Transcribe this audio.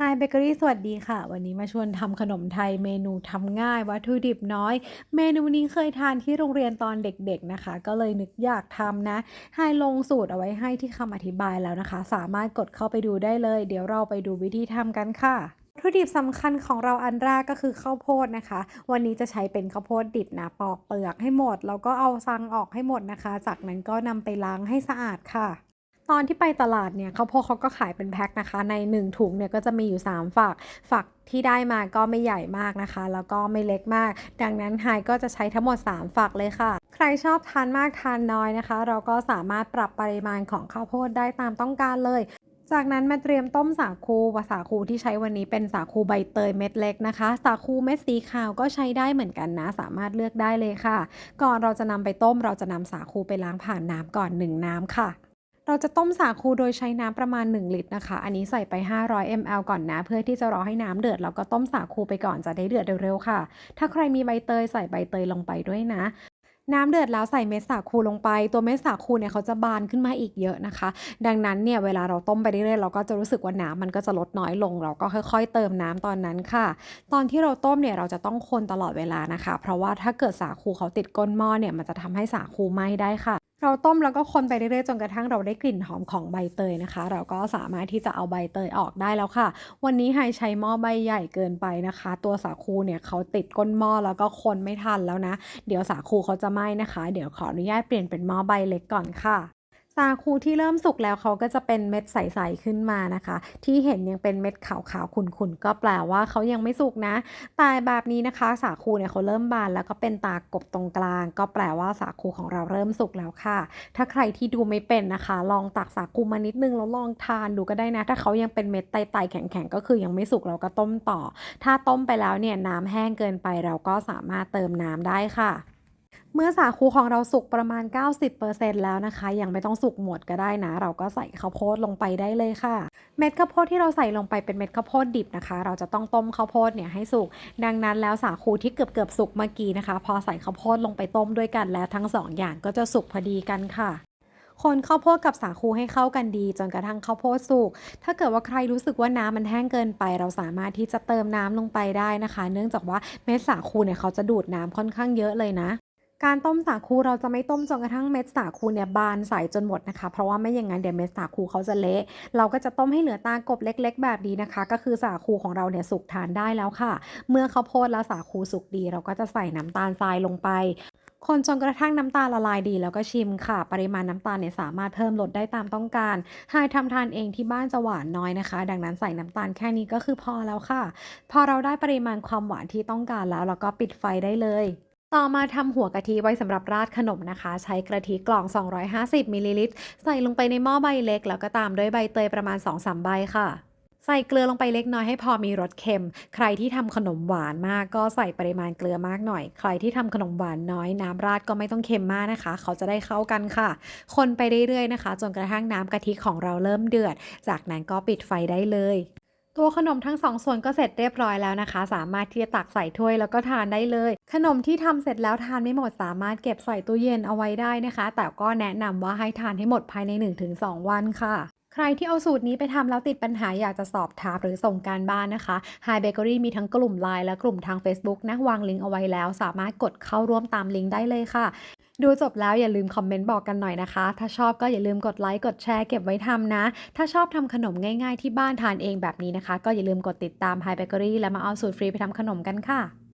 Hi Bakery สวัสดีค่ะ วันนี้มาชวนทำขนมไทยเมนูทำง่ายวัตถุดิบน้อย เมนูนี้เคยทานที่โรงเรียนตอนเด็กๆนะคะ ก็เลยนึกอยากทำนะ Hi ลงสูตรเอาไว้ให้ที่คำอธิบายแล้วนะคะ สามารถกดเข้าไปดูได้เลย เดี๋ยวเราไปดูวิธีทำกันค่ะวัตถุดิบสำคัญของเราอันแรกก็คือข้าวโพดนะคะ วันนี้จะใช้เป็นข้าวโพดดิบนะปอกเปลือกให้หมดแล้วก็เอาซังออกให้หมดนะคะ จากนั้นก็นำไปล้างให้สะอาดค่ะ ตอนที่ไปตลาดเนี่ยข้าวโพดเขาก็ขายเป็นแพ็คนะคะ ใน 1 ถุงเนี่ยก็จะมีอยู่ 3 ฝัก ฝักที่ได้มาก็ไม่ใหญ่มากนะคะ แล้วก็ไม่เล็กมาก ดังนั้นไฮก็จะใช้ทั้งหมด 3 ฝักเลยค่ะ ใครชอบทานมากทานน้อยนะคะ เราก็สามารถปรับปริมาณของข้าวโพดได้ตามต้องการเลยจากนั้นมาเตรียมต้มสาคูสาคูที่ใช้วันนี้เป็นสาคูใบเตยเม็ดเล็กนะคะ สาคูเม็ดสีขาวก็ใช้ได้เหมือนกันนะ สามารถเลือกได้เลยค่ะ ก่อนเราจะนำไปต้มเราจะนำสาคูไปล้างผ่านน้ำก่อน1น้ำค่ะ เราจะต้มสาคูโดยใช้น้ำประมาณ 1 ลิตรนะคะ อันนี้ใส่ไป 500 ml ก่อนนะ เพื่อที่จะรอให้น้ำเดือดแล้วก็ต้มสาคูไปก่อนจะได้เดือดเร็วๆค่ะ ถ้าใครมีใบเตยใส่ใบเตยลงไปด้วยนะ น้ำเดือดแล้วใส่เม็ดสาคูลงไป ตัวเม็ดสาคูเนี่ยเขาจะบานขึ้นมาอีกเยอะนะคะ ดังนั้นเนี่ยเวลาเราต้มไปเรื่อยๆเราก็จะรู้สึกว่าน้ำมันก็จะลดน้อยลง เราก็ค่อยๆ เติมน้ำตอนนั้นค่ะ ตอนที่เราต้มเนี่ยเราจะต้องคนตลอดเวลานะคะ เพราะว่าถ้าเกิดสาคูเขาติดก้นหม้อเนี่ยมันจะทำให้สาคูไหม้ได้ค่ะ เราต้มแล้วก็คนไปเรื่อยๆจนกระทั่งเราได้กลิ่นหอมของใบเตยนะคะ เราก็สามารถที่จะเอาใบเตยออกได้แล้วค่ะ วันนี้ไฮใช้หม้อใบใหญ่เกินไปนะคะ ตัวสาคูเนี่ยเขาติดก้นหม้อแล้วก็คนไม่ทันแล้วนะ เดี๋ยวสาคูเขาจะไหม้นะคะ เดี๋ยวขออนุญาตเปลี่ยนเป็นหม้อใบเล็กก่อนค่ะ สาคูที่เริ่มสุกแล้วเขาก็จะเป็นเม็ดใสๆขึ้นมานะคะ ที่เห็นยังเป็นเม็ดขาวๆขุ่นๆก็แปลว่าเขายังไม่สุกนะแต่แบบนี้นะคะ สาคูเนี่ยเขาเริ่มบานแล้วก็เป็นตากบตรงกลาง ก็แปลว่าสาคูของเราเริ่มสุกแล้วค่ะ ถ้าใครที่ดูไม่เป็นนะคะ ลองตักสาคูมานิดนึงแล้วลองทานดูก็ได้นะ ถ้าเขายังเป็นเม็ดไตๆแข็งๆก็คือยังไม่สุกเราก็ต้มต่อ ถ้าต้มไปแล้วเนี่ยน้ำแห้งเกินไปเราก็สามารถเติมน้ำได้ค่ะ เมื่อสาคูของเราสุกประมาณ 90%แล้วนะคะ ยังไม่ต้องสุกหมดก็ได้นะ เราก็ใส่ข้าวโพดลงไปได้เลยค่ะ เม็ดข้าวโพดที่เราใส่ลงไปเป็นเม็ดข้าวโพดดิบนะคะ เราจะต้องต้มข้าวโพดเนี่ยให้สุก ดังนั้นแล้วสาคูที่เกือบเกือบสุกเมื่อกี้นะคะ พอใส่ข้าวโพดลงไปต้มด้วยกันแล้วทั้งสองอย่างก็จะสุกพอดีกันค่ะคนข้าวโพดกับสาคูให้เข้ากันดี จนกระทั่งข้าวโพดสุก ถ้าเกิดว่าใครรู้สึกว่าน้ำมันแห้งเกินไป เราสามารถที่จะเติมน้ำลงไปได้นะคะ เนื่องจากว่าเม็ดสาคูเนี่ยเขาจะดูดน้ำค่อนข้างเยอะเลยนะ การต้มสาคูเราจะไม่ต้มจนกระทั่งเม็ดสาคูเนี่ยบานใสจนหมดนะคะ เพราะว่าไม่อย่างนั้นเดี๋ยวเม็ดสาคูเขาจะเละเราก็จะต้มให้เหลือตากบเล็ก ๆ แบบนี้นะคะ ก็คือสาคูของเราเนี่ยสุกทานได้แล้วค่ะ เมื่อข้าวโพดและสาคูสุกดี เราก็จะใส่น้ำตาลทรายลงไป คนจนกระทั่งน้ำตาลละลายดีแล้วก็ชิมค่ะ ปริมาณน้ำตาลเนี่ยสามารถเพิ่มลดได้ตามต้องการไฮทำทานเองที่บ้านจะหวานน้อยนะคะ ดังนั้นใส่น้ำตาลแค่นี้ก็คือพอแล้วค่ะ พอเราได้ปริมาณความหวานที่ต้องการแล้วเราก็ปิดไฟได้เลย ต่อมาทำหัวกะทิไว้สำหรับราดขนมนะคะ ใช้กะทิกล่อง 250มิลลิลิตรใส่ลงไปในหม้อใบเล็ก แล้วก็ตามด้วยใบเตยประมาณ 2-3 ใบค่ะใส่เกลือลงไปเล็กน้อยให้พอมีรสเค็ม ใครที่ทำขนมหวานมากก็ใส่ปริมาณเกลือมากหน่อย ใครที่ทำขนมหวานน้อยน้ำราดก็ไม่ต้องเค็มมากนะคะ เขาจะได้เข้ากันค่ะ คนไปเรื่อยๆนะคะ จนกระทั่งน้ำกะทิของเราเริ่มเดือด จากนั้นก็ปิดไฟได้เลย ตัวขนมทั้งสองส่วนก็เสร็จเรียบร้อยแล้วนะคะ สามารถที่จะตักใส่ถ้วยแล้วก็ทานได้เลย ขนมที่ทำเสร็จแล้วทานไม่หมดสามารถเก็บใส่ตู้เย็นเอาไว้ได้นะคะ แต่ก็แนะนำว่าให้ทานให้หมดภายใน 1-2 วันค่ะ ใครที่เอาสูตรนี้ไปทำแล้วติดปัญหาอยากจะสอบถามหรือส่งการบ้านนะคะ Hi Bakery มีทั้งกลุ่ม Line และกลุ่มทาง Facebook นะวางลิงก์เอาไว้แล้ว สามารถกดเข้าร่วมตามลิงก์ได้เลยค่ะ ดูจบแล้วอย่าลืมคอมเมนต์บอกกันหน่อยนะคะ ถ้าชอบก็อย่าลืมกดไลค์กดแชร์เก็บไว้ทำนะ ถ้าชอบทำขนมง่ายๆที่บ้านทานเองแบบนี้นะคะ ก็อย่าลืมกดติดตาม Hi Bakery และมาเอาสูตรฟรีไปทำขนมกันค่ะ